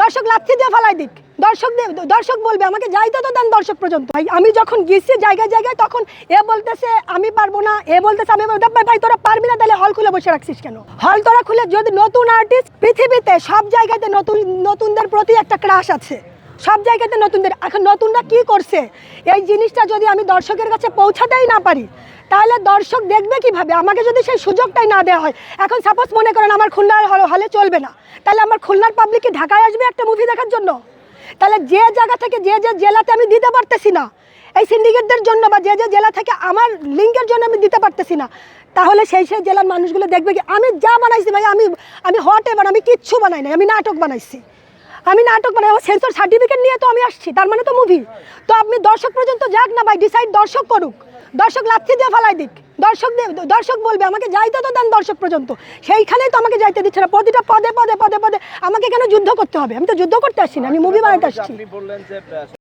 দর্শক লাথি দিয়ে ফেলাই দিক। দর্শক দর্শক বলবে, আমাকে যাইতে তো দেন দর্শক পর্যন্ত। ভাই, আমি যখন গেছি জায়গায় জায়গায়, তখন এ বলতেছে, আমি পারব না, এ বলতেছে, আমি। ভাই ভাই, তোরা পারবি না, তাহলে হল খুলে বসে রাখছিস কেন? হল তোরা খুলে, যদি নতুন আর্টিস্ট পৃথিবীতে, সব জায়গাতে নতুন, নতুনদের প্রতি একটা ক্রাশ আছে। সব জায়গাতে নতুনদের। এখন নতুনরা কি করছে? এই জিনিসটা যদি আমি দর্শকের কাছে পৌঁছাতেই না পারি তাহলে দর্শক দেখবে কীভাবে? আমাকে যদি সেই সুযোগটাই না দেওয়া হয়, এখন সাপোজ মনে করেন আমার খুলনার হল- চলবে না, তাহলে আমার খুলনার পাবলিক কি ঢাকায় আসবে একটা মুভি দেখার জন্য? তাহলে যে জায়গা থেকে যে যে জেলাতে আমি দিতে পারতেছি না, এই সিন্ডিকেটদের জন্য বা যে যে জেলা থেকে আমার লিঙ্কের জন্য আমি দিতে পারতেছি না, তাহলে সেই সেই জেলার মানুষগুলো দেখবে কি, আমি যা বানাইছি ভাই, আমি আমি হট এবার আমি কিচ্ছু বানাই নাই, আমি নাটক বানাইছি। আমি নাটক বানাই, আমার সেন্সর সার্টিফিকেট নিয়ে তো আমি আসছি, তার মানে তো মুভি তো আপনি দর্শক পর্যন্ত যাক না ভাই ডিসাইড দর্শক করুক। দর্শক লাথি দিয়ে ফেলাই দিক। দর্শক দর্শক বলবে, আমাকে যাইতে তো দেন দর্শক পর্যন্ত। সেইখানেই তো আমাকে যাইতে দিচ্ছে না। প্রতিটা পদে পদে পদে পদে আমাকে কেন যুদ্ধ করতে হবে? আমি তো যুদ্ধ করতে আসছি না, আমি মুভি বানাতে আসছি।